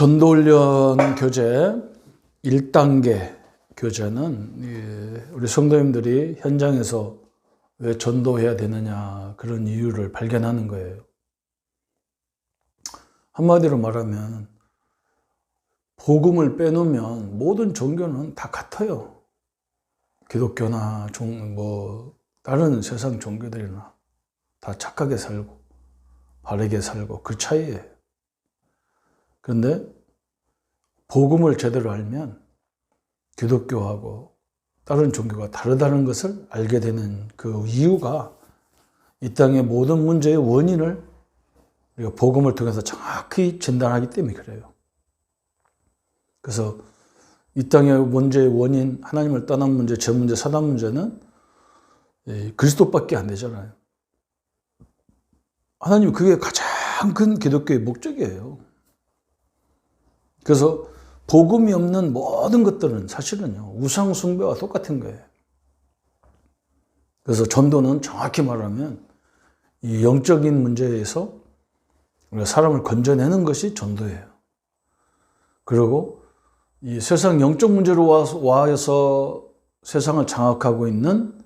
전도훈련 교재 1단계 교재는 예, 우리 성도님들이 현장에서 왜 전도해야 되느냐 그런 이유를 발견하는 거예요. 한마디로 말하면 복음을 빼놓으면 모든 종교는 다 같아요. 기독교나 종, 뭐 다른 세상 종교들이나 다 착하게 살고 바르게 살고 그 차이예요. 그런데 복음을 제대로 알면 기독교하고 다른 종교가 다르다는 것을 알게 되는 그 이유가 이 땅의 모든 문제의 원인을 우리가 복음을 통해서 정확히 진단하기 때문에 그래요. 그래서 이 땅의 문제의 원인, 하나님을 떠난 문제, 제 문제, 사단 문제는 그리스도밖에 안 되잖아요. 하나님 그게 가장 큰 기독교의 목적이에요. 그래서 복음이 없는 모든 것들은 사실은요, 우상 숭배와 똑같은 거예요. 그래서 전도는 정확히 말하면 이 영적인 문제에서 사람을 건져내는 것이 전도예요. 그리고 이 세상 영적 문제로 와서, 세상을 장악하고 있는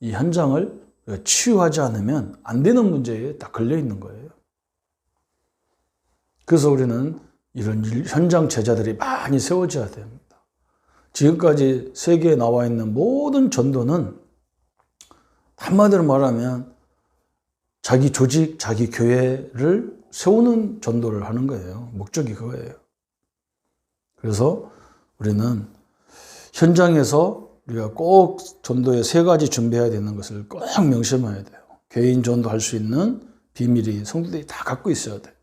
이 현장을 치유하지 않으면 안 되는 문제에 딱 걸려 있는 거예요. 그래서 우리는 이런 현장 제자들이 많이 세워져야 됩니다. 지금까지 세계에 나와 있는 모든 전도는 한마디로 말하면 자기 조직, 자기 교회를 세우는 전도를 하는 거예요. 목적이 그거예요. 그래서 우리는 현장에서 우리가 꼭 전도에 세 가지 준비해야 되는 것을 꼭 명심해야 돼요. 개인 전도할 수 있는 비밀이 성도들이 다 갖고 있어야 돼요.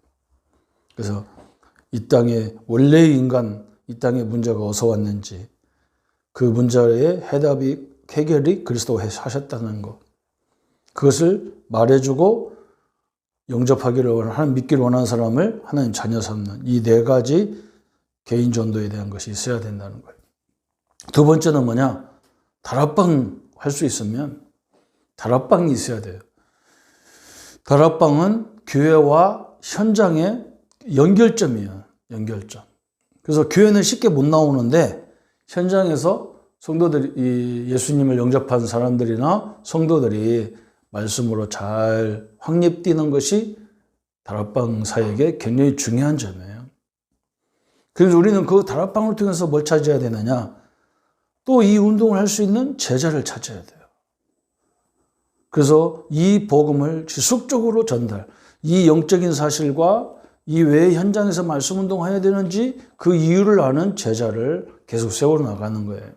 그래서 이 땅에 원래의 인간, 이 땅에 문제가 어디서 왔는지 그 문제의 해답이 해결이 그리스도가 하셨다는 것. 그것을 말해주고 영접하기를 원하는 믿기를 원하는 사람을 하나님 자녀 삼는 이 네 가지 개인 전도에 대한 것이 있어야 된다는 거예요. 두 번째는 뭐냐? 다락방 할 수 있으면 다락방이 있어야 돼요. 다락방은 교회와 현장의 연결점이에요. 연결점. 그래서 교회는 쉽게 못 나오는데 현장에서 성도들이 예수님을 영접한 사람들이나 성도들이 말씀으로 잘 확립되는 것이 다락방 사역의 굉장히 중요한 점이에요. 그래서 우리는 그 다락방을 통해서 뭘 찾아야 되느냐? 또 이 운동을 할 수 있는 제자를 찾아야 돼요. 그래서 이 복음을 지속적으로 전달, 이 영적인 사실과 이 왜 현장에서 말씀 운동해야 되는지 그 이유를 아는 제자를 계속 세워 나가는 거예요.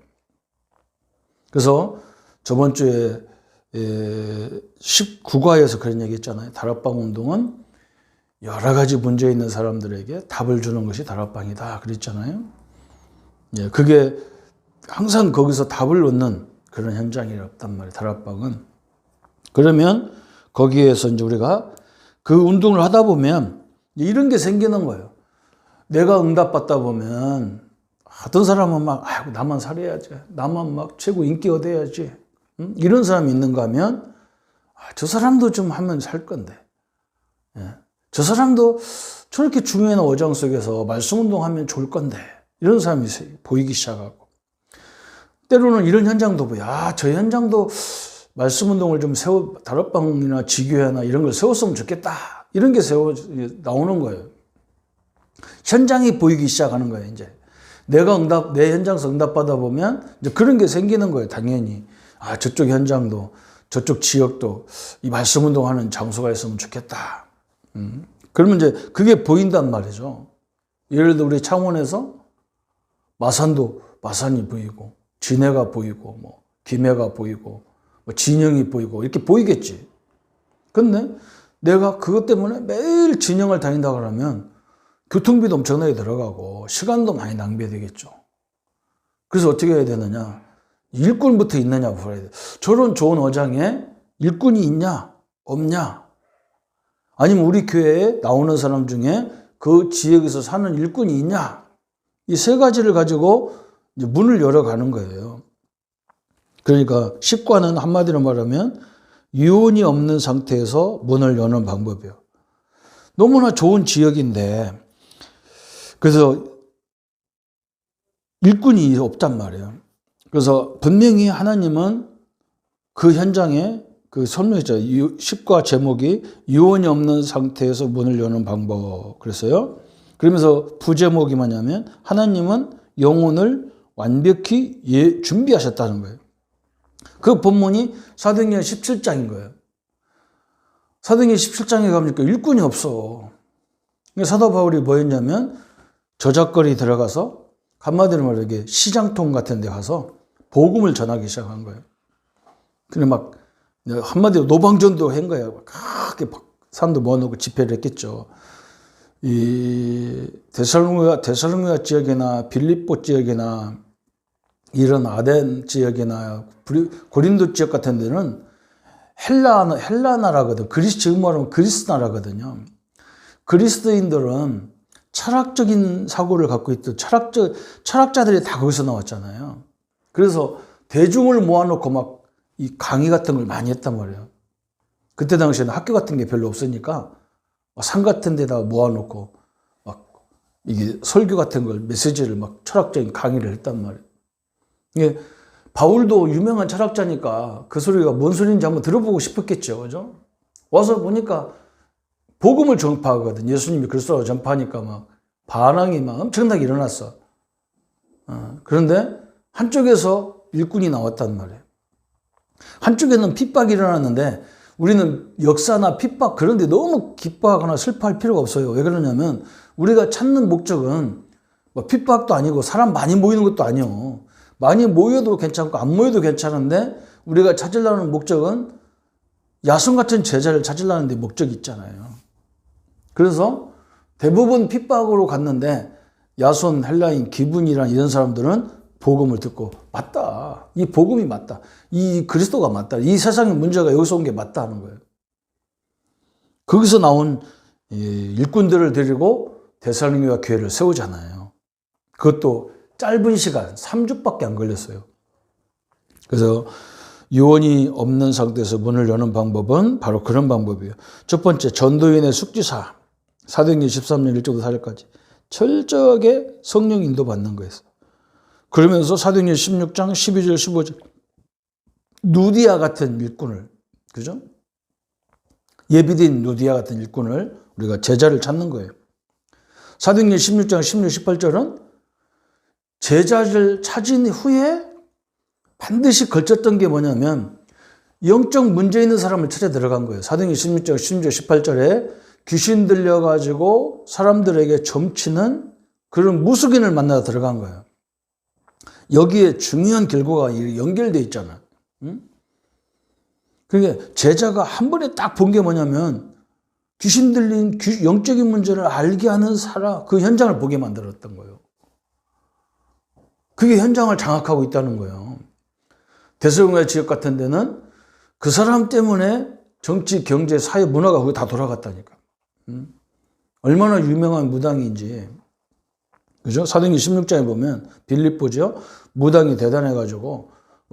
그래서 저번 주에 19과에서 그런 얘기 했잖아요. 다락방 운동은 여러 가지 문제 있는 사람들에게 답을 주는 것이 다락방이다. 그랬잖아요. 예, 그게 항상 거기서 답을 얻는 그런 현장이었단 말이에요. 다락방은. 그러면 거기에서 이제 우리가 그 운동을 하다 보면 이런 게 생기는 거예요. 내가 응답받다 보면 어떤 사람은 막, 아이고, 나만 살아야지. 나만 막 최고 인기 얻어야지. 응? 이런 사람이 있는가 하면, 아, 저 사람도 좀 하면 살 건데. 예. 저 사람도 저렇게 중요한 어장 속에서 말씀 운동하면 좋을 건데. 이런 사람이 보이기 시작하고. 때로는 이런 현장도 보여. 아, 저 현장도 말씀 운동을 좀 세워, 다락방이나 지교회나 이런 걸 세웠으면 좋겠다. 이런 게 세워, 나오는 거예요. 현장이 보이기 시작하는 거예요, 이제. 내가 응답, 내 현장에서 응답받아 보면 이제 그런 게 생기는 거예요, 당연히. 아, 저쪽 현장도, 저쪽 지역도 이 말씀 운동하는 장소가 있으면 좋겠다. 음. 그러면 이제 그게 보인단 말이죠. 예를 들어 우리 창원에서 마산도 마산이 보이고, 진해가 보이고, 뭐, 김해가 보이고, 뭐 진영이 보이고, 이렇게 보이겠지. 근데 내가 그것 때문에 매일 진영을 다닌다 그러면 교통비도 엄청나게 들어가고 시간도 많이 낭비되겠죠. 그래서 어떻게 해야 되느냐? 일꾼부터 있느냐 보아야 돼. 저런 좋은 어장에 일꾼이 있냐? 없냐? 아니면 우리 교회에 나오는 사람 중에 그 지역에서 사는 일꾼이 있냐? 이 세 가지를 가지고 문을 열어가는 거예요. 그러니까 십과는 한마디로 말하면 유언이 없는 상태에서 문을 여는 방법이에요. 너무나 좋은 지역인데 그래서 일꾼이 없단 말이에요. 그래서 분명히 하나님은 그 현장에 그 설명했죠. 10과 제목이 유언이 없는 상태에서 문을 여는 방법. 그랬어요. 그러면서 부제목이 뭐냐면 하나님은 영혼을 완벽히 예, 준비하셨다는 거예요. 그 본문이 사도행전 17장인 거예요. 사도행전 17장에 가보니까 일꾼이 없어. 그러니까 사도 바울이 뭐 했냐면 저작거리 들어가서 한마디로 말하게 시장통 같은 데 가서 복음을 전하기 시작한 거예요. 근데 막 한마디로 노방전도 한 거예요. 막 크게 사람도 모아놓고 집회를 했겠죠. 이 데살로니가 데살로니가 지역이나 빌립보 지역이나 이런 아덴 지역이나 고린도 지역 같은 데는 헬라 헬라 나라거든. 그리스 지금 말하면 그리스 나라거든요. 그리스도인들은 철학적인 사고를 갖고 있던 철학적 철학자들이 다 거기서 나왔잖아요. 그래서 대중을 모아놓고 막 이 강의 같은 걸 많이 했단 말이에요. 그때 당시에는 학교 같은 게 별로 없으니까 산 같은 데다 모아놓고 막 이게 설교 같은 걸 메시지를 막 철학적인 강의를 했단 말이에요. 이게 바울도 유명한 철학자니까 그 소리가 뭔 소리인지 한번 들어보고 싶었겠죠. 그죠? 와서 보니까 복음을 전파하거든. 예수님이 그리스도로 전파하니까 막 반항이 막 엄청나게 일어났어. 어, 그런데 한쪽에서 일꾼이 나왔단 말이에요. 한쪽에는 핍박이 일어났는데 우리는 역사나 핍박 그런데 너무 기뻐하거나 슬퍼할 필요가 없어요. 왜 그러냐면 우리가 찾는 목적은 뭐 핍박도 아니고 사람 많이 모이는 것도 아니요. 많이 모여도 괜찮고 안 모여도 괜찮은데 우리가 찾으려는 목적은 야손 같은 제자를 찾으려는 데 목적이 있잖아요. 그래서 대부분 핍박으로 갔는데 야손, 헬라인, 기분이란 이런 사람들은 복음을 듣고 맞다. 이 복음이 맞다. 이 그리스도가 맞다. 이 세상의 문제가 여기서 온 게 맞다 하는 거예요. 거기서 나온 일꾼들을 데리고 대살로니가 교회를 세우잖아요. 그것도 짧은 시간 3주밖에 안 걸렸어요. 그래서 유언이 없는 상태에서 문을 여는 방법은 바로 그런 방법이에요. 첫 번째 전도인의 숙지사 사도행전 13년 1절부터 4절까지 철저하게 성령 인도 받는 거였어요. 그러면서 사도행전 16장 12절 15절 누디아 같은 일꾼을 그죠? 예비된 누디아 같은 일꾼을 우리가 제자를 찾는 거예요. 사도행전 16장 16, 18절은 제자를 찾은 후에 반드시 걸쳤던 게 뭐냐면 영적 문제 있는 사람을 찾아 들어간 거예요. 사도행전 16장 16, 18절에 귀신 들려가지고 사람들에게 점치는 그런 무속인을 만나 들어간 거예요. 여기에 중요한 결과가 연결돼 있잖아. 응? 그러니까 제자가 한 번에 딱 본 게 뭐냐면 귀신 들린 영적인 문제를 알게 하는 사람, 그 현장을 보게 만들었던 거예요. 그게 현장을 장악하고 있다는 거예요. 대서공의 지역 같은 데는 그 사람 때문에 정치, 경제, 사회, 문화가 거기 다 돌아갔다니까. 응? 얼마나 유명한 무당인지. 그죠? 사도행전 16장에 보면 빌립보죠. 무당이 대단해가지고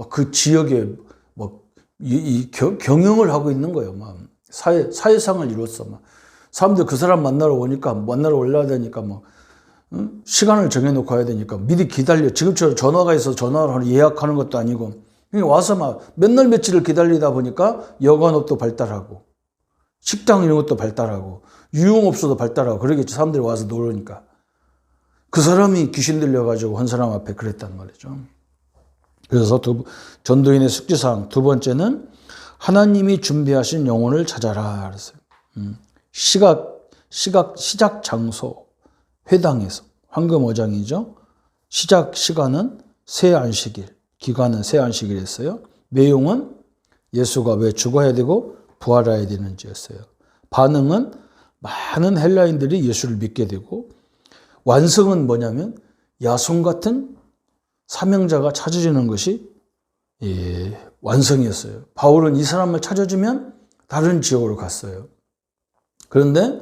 그 지역에 뭐 이, 이 경영을 하고 있는 거예요. 막 사회 사회상을 이뤘어. 막 사람들 그 사람 만나러 오니까 만나러 올라야 되니까 뭐 응? 시간을 정해놓고 해야 되니까 미리 기다려. 지금처럼 전화가 있어 전화를 예약하는 것도 아니고 와서 막 맨날 며칠을 기다리다 보니까 여관업도 발달하고 식당 이런 것도 발달하고 유흥업소도 발달하고 그러겠지. 사람들이 와서 놀으니까. 그 사람이 귀신 들려가지고 한 사람 앞에 그랬단 말이죠. 그래서 두, 전도인의 숙지사항 두 번째는 하나님이 준비하신 영혼을 찾아라 그랬어요. 음, 시각 시각 시작 장소 회당에서 황금 어장이죠. 시작 시간은 새 안식일, 기간은 새 안식일이었어요. 내용은 예수가 왜 죽어야 되고 부활해야 되는지였어요. 반응은 많은 헬라인들이 예수를 믿게 되고 완성은 뭐냐면 야손 같은 사명자가 찾아지는 것이 예, 완성이었어요. 바울은 이 사람을 찾아주면 다른 지역으로 갔어요. 그런데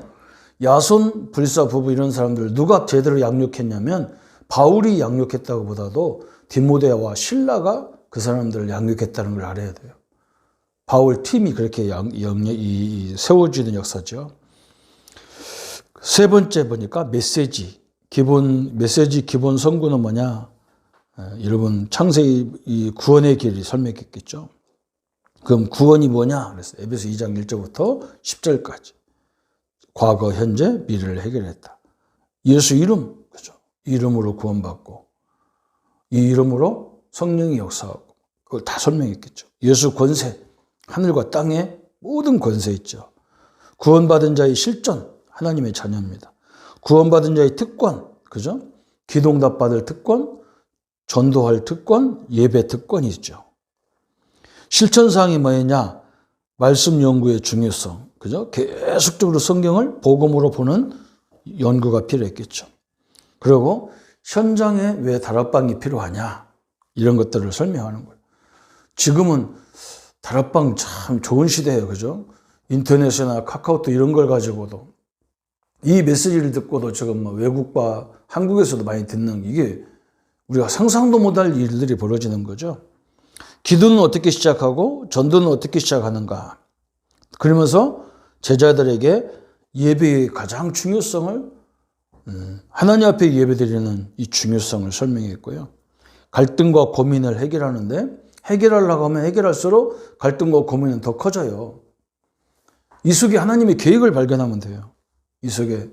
야손 불사 부부 이런 사람들 누가 제대로 양육했냐면 바울이 양육했다고 보다도 디모데와 신라가 그 사람들을 양육했다는 걸 알아야 돼요. 바울 팀이 그렇게 양, 양, 이, 세워지는 역사죠. 세 번째 보니까 메시지, 기본 메시지 기본 성구는 뭐냐? 에, 여러분 창세기 이 구원의 길이 설명했겠죠. 그럼 구원이 뭐냐? 그래서 에베소 2장 1절부터 10절까지 과거, 현재, 미래를 해결했다. 예수 이름, 그죠? 이름으로 구원받고 이 이름으로 성령이 역사하고 그걸 다 설명했겠죠. 예수 권세, 하늘과 땅에 모든 권세 있죠. 구원받은 자의 실존, 하나님의 자녀입니다. 구원받은 자의 특권, 그죠? 기동답 받을 특권, 전도할 특권, 예배 특권이 있죠. 실천사항이 뭐였냐? 말씀 연구의 중요성, 그죠? 계속적으로 성경을 복음으로 보는 연구가 필요했겠죠. 그리고 현장에 왜 다락방이 필요하냐? 이런 것들을 설명하는 거예요. 지금은 다락방 참 좋은 시대예요. 그죠? 인터넷이나 카카오톡 이런 걸 가지고도 이 메시지를 듣고도 지금 뭐 외국과 한국에서도 많이 듣는 이게 우리가 상상도 못할 일들이 벌어지는 거죠. 기도는 어떻게 시작하고 전도는 어떻게 시작하는가. 그러면서 제자들에게 예배의 가장 중요성을 음, 하나님 앞에 예배드리는 이 중요성을 설명했고요. 갈등과 고민을 해결하는데 해결하려고 하면 해결할수록 갈등과 고민은 더 커져요. 이 속에 하나님의 계획을 발견하면 돼요. 이 속에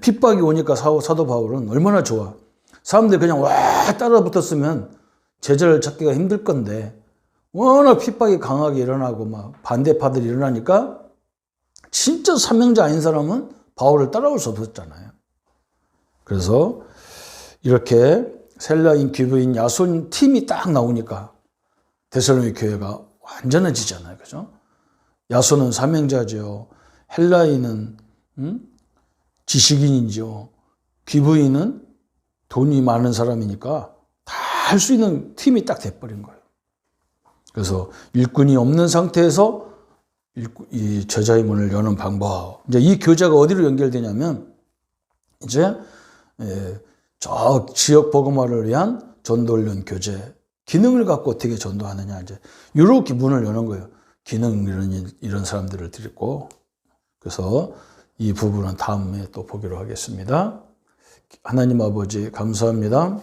핍박이 오니까 사도 바울은 얼마나 좋아. 사람들이 그냥 와 따라 붙었으면 제자를 찾기가 힘들 건데 워낙 핍박이 강하게 일어나고 막 반대파들이 일어나니까 진짜 사명자 아닌 사람은 바울을 따라올 수 없었잖아요. 그래서 이렇게 셀라인, 기브인, 야손 팀이 딱 나오니까 데살로니 교회가 완전해지잖아요. 그죠? 야손은 사명자죠. 헬라인은 음? 지식인이죠. 기브인은 돈이 많은 사람이니까 다 할 수 있는 팀이 딱 돼버린 거예요. 그래서 일꾼이 없는 상태에서 이 저자의 문을 여는 방법. 이제 이 교재가 어디로 연결되냐면 이제 예, 저 지역 복음화를 위한 전도훈련 교재 기능을 갖고 어떻게 전도하느냐 이제 이렇게 문을 여는 거예요. 기능 이런 이런 사람들을 드리고 그래서 이 부분은 다음에 또 보기로 하겠습니다. 하나님 아버지 감사합니다.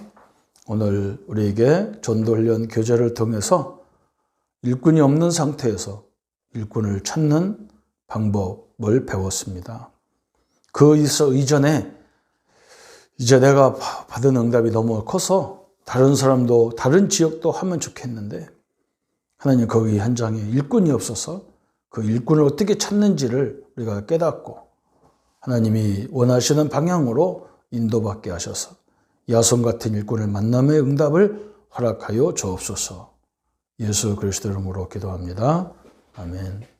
오늘 우리에게 전도훈련 교재를 통해서 일꾼이 없는 상태에서 일꾼을 찾는 방법을 배웠습니다. 그 이전에 이제 내가 받은 응답이 너무 커서 다른 사람도 다른 지역도 하면 좋겠는데 하나님 거기 현장에 일꾼이 없어서 그 일꾼을 어떻게 찾는지를 우리가 깨닫고 하나님이 원하시는 방향으로 인도받게 하셔서 야손 같은 일꾼을 만남의 응답을 허락하여 주옵소서. 예수 그리스도 이름으로 기도합니다. 아멘.